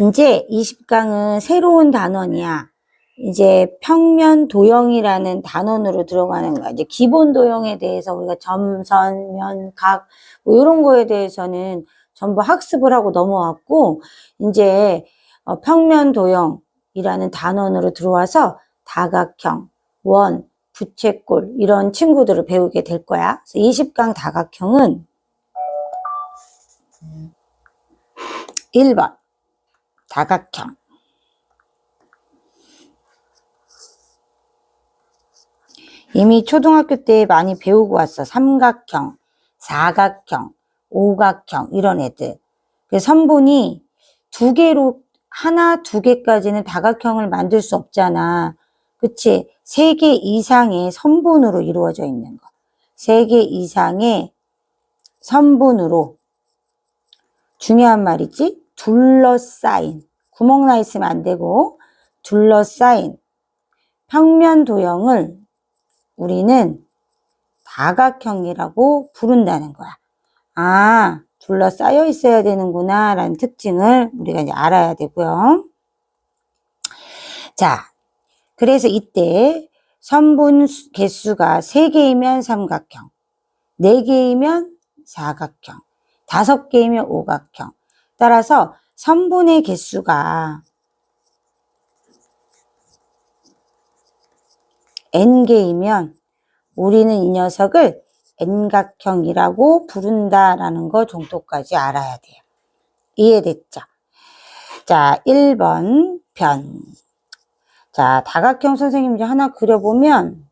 이제 20강은 새로운 단원이야. 이제 평면 도형이라는 단원으로 들어가는 거야. 이제 기본 도형에 대해서 우리가 점, 선, 면, 각, 뭐 이런 거에 대해서는 전부 학습을 하고 넘어왔고, 이제 어, 평면 도형이라는 단원으로 들어와서 다각형, 원, 부채꼴 이런 친구들을 배우게 될 거야. 그래서 20강 다각형은 1번 다각형 이미 초등학교 때 많이 배우고 왔어. 삼각형, 사각형, 오각형 이런 애들. 그 선분이 두 개로 하나, 두 개까지는 다각형을 만들 수 없잖아. 그치? 세 개 이상의 선분으로 이루어져 있는 거. 세 개 이상의 선분으로 중요한 말이지. 둘러싸인 구멍 나 있으면 안 되고 둘러싸인 평면 도형을 우리는 다각형이라고 부른다는 거야. 아, 둘러싸여 있어야 되는구나 라는 특징을 우리가 이제 알아야 되고요. 자, 그래서 이때 선분 수- 개수가 3개이면 삼각형, 4개이면 사각형, 5개이면 오각형. 따라서 선분의 개수가 n개이면 우리는 이 녀석을 n각형이라고 부른다라는 거 정도까지 알아야 돼요. 이해됐죠? 자, 1번 변. 자, 다각형 선생님 이제 하나 그려보면,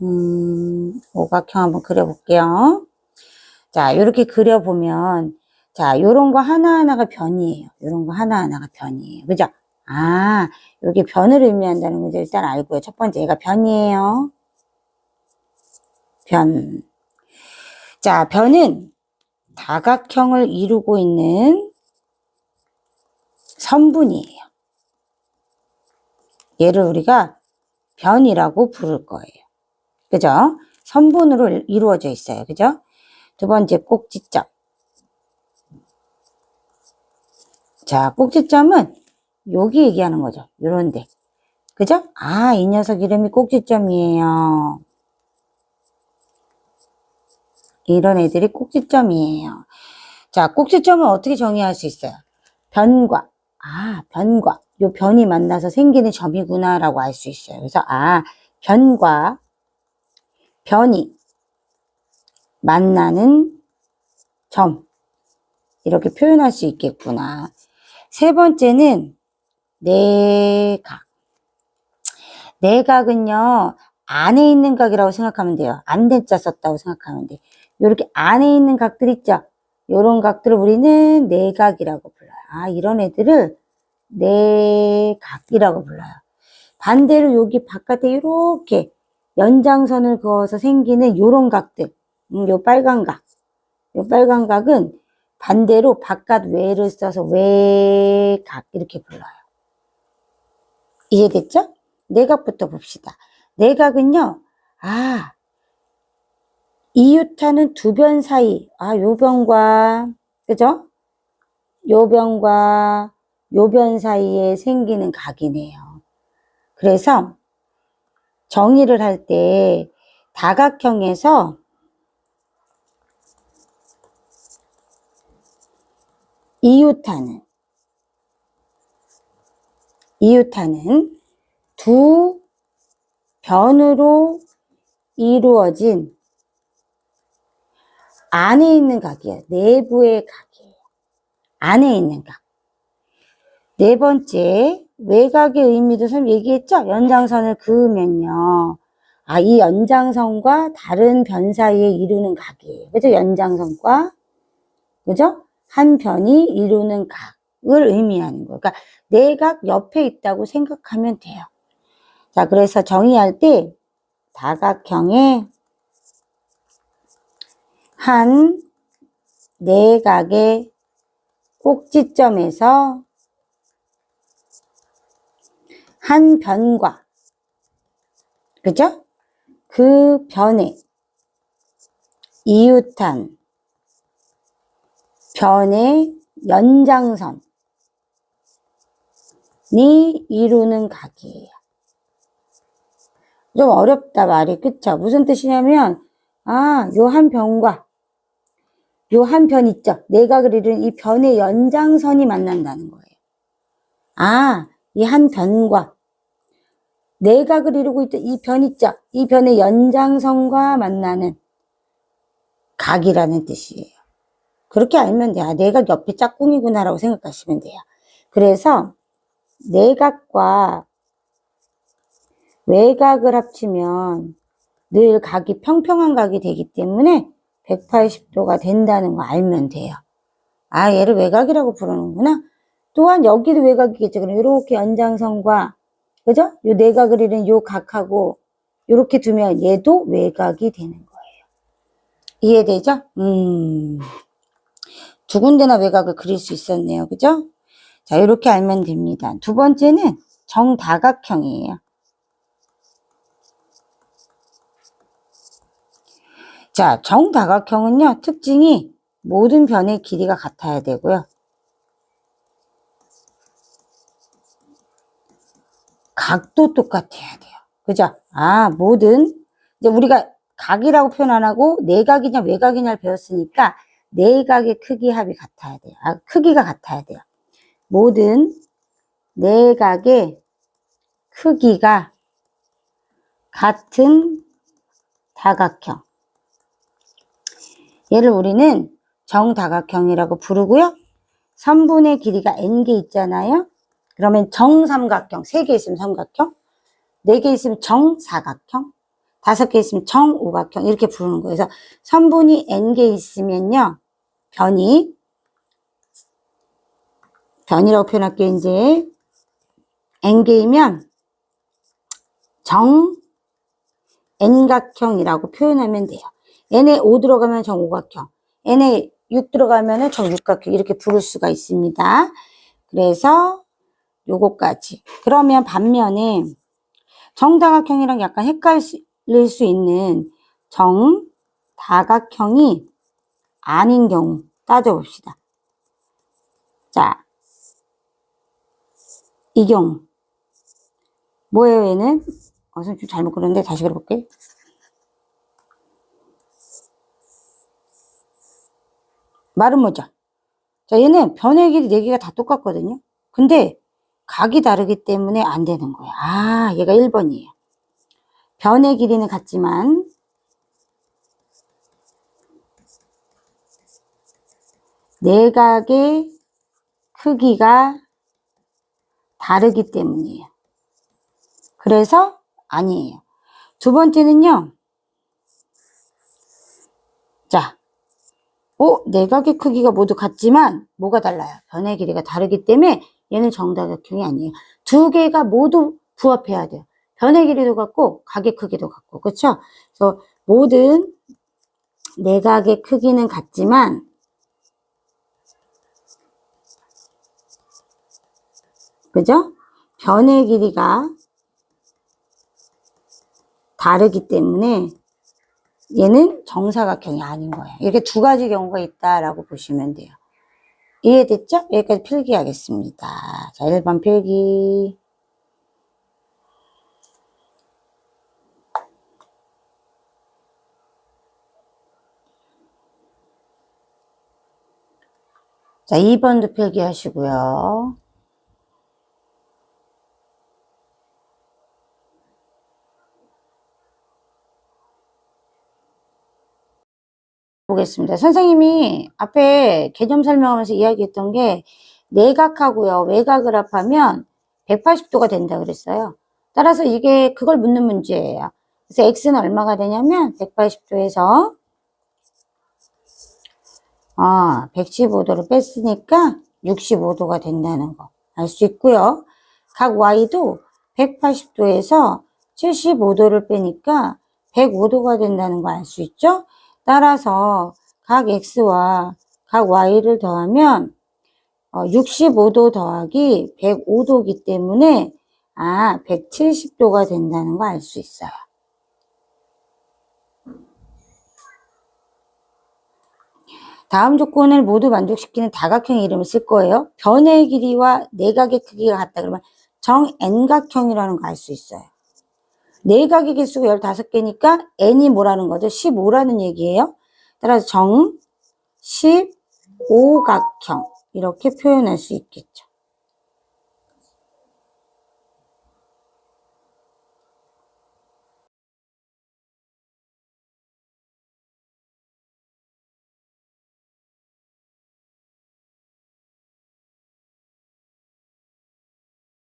음, 오각형 한번 그려볼게요. 자, 이렇게 그려보면, 자, 요런 거 하나하나가 변이에요. 요런 거 하나하나가 변이에요. 그죠? 아, 여기 변을 의미한다는 거죠. 일단 알고요. 첫 번째, 얘가 변이에요. 변. 자, 변은 다각형을 이루고 있는 선분이에요. 얘를 우리가 변이라고 부를 거예요. 그죠? 선분으로 이루어져 있어요. 그죠? 두 번째 꼭지점. 자, 꼭지점은 여기 얘기하는 거죠. 요런 데. 그죠? 아, 이 녀석 이름이 꼭지점이에요. 이런 애들이 꼭지점이에요. 자, 꼭지점을 어떻게 정의할 수 있어요? 변과. 아, 변과. 요 변이 만나서 생기는 점이구나라고 알 수 있어요. 그래서, 아, 변과, 변이, 만나는 점. 이렇게 표현할 수 있겠구나. 세 번째는 내각. 내각은요, 안에 있는 각이라고 생각하면 돼요. 안대자 썼다고 생각하면 돼. 이렇게 안에 있는 각들 있죠? 이런 각들을 우리는 내각이라고 불러요. 아, 이런 애들을 내각이라고 불러요. 반대로 여기 바깥에 이렇게 연장선을 그어서 생기는 요런 각들. 음, 요 빨간 각. 요 빨간 각은 반대로 바깥 외를 써서 외각 이렇게 불러요. 이해됐죠? 내각부터 봅시다. 내각은요, 아, 이웃하는 두 변 사이, 아, 요 변과, 그죠? 요 변과 요변 사이에 생기는 각이네요. 그래서 정의를 할 때 다각형에서 이웃하는 이웃하는 두 변으로 이루어진 안에 있는 각이에요. 내부의 각이에요. 안에 있는 각. 네 번째, 외곽의 의미도 선 얘기했죠? 연장선을 그으면요. 아, 이 연장선과 다른 변 사이에 이루는 각이에요. 그죠? 연장선과, 그죠? 한 변이 이루는 각을 의미하는 거예요. 그러니까 내각 옆에 있다고 생각하면 돼요. 자, 그래서 정의할 때 다각형의 한 내각의 꼭지점에서 한 변과, 그죠? 그 변에 이웃한 변의 연장선이 이루는 각이에요. 좀 어렵다 말이 그쵸? 무슨 뜻이냐면 아, 요 한 변과 요 한 변 있죠? 내각을 이루는 이 변의 연장선이 만난다는 거예요. 아, 이 한 변과 내각을 이루고 있던 이 변 있죠? 이 변의 연장선과 만나는 각이라는 뜻이에요. 그렇게 알면 돼요. 아, 내각 옆에 짝꿍이구나라고 생각하시면 돼요. 그래서 내각과 외각을 합치면 늘 각이 평평한 각이 되기 때문에 180도가 된다는 거 알면 돼요. 아, 얘를 외각이라고 부르는구나. 또한 여기도 외곽이겠죠. 그럼 이렇게 연장선과 그죠? 요 내각을 이룬 요 각하고 이렇게 두면 얘도 외곽이 되는 거예요. 이해되죠? 음. 두 군데나 외곽을 그릴 수 있었네요. 그죠? 자, 이렇게 알면 됩니다. 두 번째는 정다각형이에요. 자, 정다각형은요, 특징이 모든 변의 길이가 같아야 되고요. 각도 똑같아야 돼요. 그죠? 아, 모든, 이제 우리가 각이라고 표현 안 하고 내각이냐 외각이냐를 배웠으니까 내각의 크기 합이 같아야 돼요. 아, 크기가 같아야 돼요. 모든 내각의 크기가 같은 다각형. 얘를 우리는 정다각형이라고 부르고요. 선분의 길이가 n개 있잖아요. 그러면 정삼각형, 세 개 있으면 삼각형, 네 개 있으면 정사각형, 다섯 개 있으면 정오각형 이렇게 부르는 거예요. 그래서 선분이 n개 있으면요. 변이 변이라고 표현할게요. 이제 n개이면 정 n각형이라고 표현하면 돼요. n에 5 들어가면 정오각형, n에 6 들어가면 정육각형 이렇게 부를 수가 있습니다. 그래서 요거까지. 그러면 반면에 정다각형이랑 약간 헷갈릴 수 있는 정다각형이 아닌 경우 따져봅시다. 자, 이 경우 뭐예요 얘는? 어, 좀 잘못 그렸는데 다시 그려볼게요. 말은 뭐죠? 자, 얘는 변의 길이 4개가 다 똑같거든요. 근데 각이 다르기 때문에 안 되는 거야. 아, 얘가 1번이에요. 변의 길이는 같지만 내각의 크기가 다르기 때문이에요. 그래서 아니에요. 두 번째는요. 자, 어, 내각의 크기가 모두 같지만 뭐가 달라요? 변의 길이가 다르기 때문에 얘는 정다각형이 아니에요. 두 개가 모두 부합해야 돼요. 변의 길이도 같고 각의 크기도 같고 그렇죠? 그래서 모든 내각의 크기는 같지만 그죠? 변의 길이가 다르기 때문에 얘는 정사각형이 아닌 거예요. 이렇게 두 가지 경우가 있다라고 보시면 돼요. 이해됐죠? 여기까지 필기하겠습니다. 자, 1번 필기. 자, 2번도 필기하시고요. 보겠습니다. 선생님이 앞에 개념 설명하면서 이야기했던 게 내각하고요. 외각을 합하면 180도가 된다 그랬어요. 따라서 이게 그걸 묻는 문제예요. 그래서 x는 얼마가 되냐면 180도에서 아, 115도를 뺐으니까 65도가 된다는 거 알 수 있고요. 각 y도 180도에서 75도를 빼니까 105도가 된다는 거 알 수 있죠? 따라서 각 x와 각 y를 더하면 65도 더하기 105도이기 때문에 아 170도가 된다는 거 알 수 있어요. 다음 조건을 모두 만족시키는 다각형 이름을 쓸 거예요. 변의 길이와 내각의 크기가 같다 그러면 정 n각형이라는 거 알 수 있어요. 내각의 개수가 15개니까 n이 뭐라는 거죠? 15라는 얘기예요. 따라서 정 15각형 이렇게 표현할 수 있겠죠.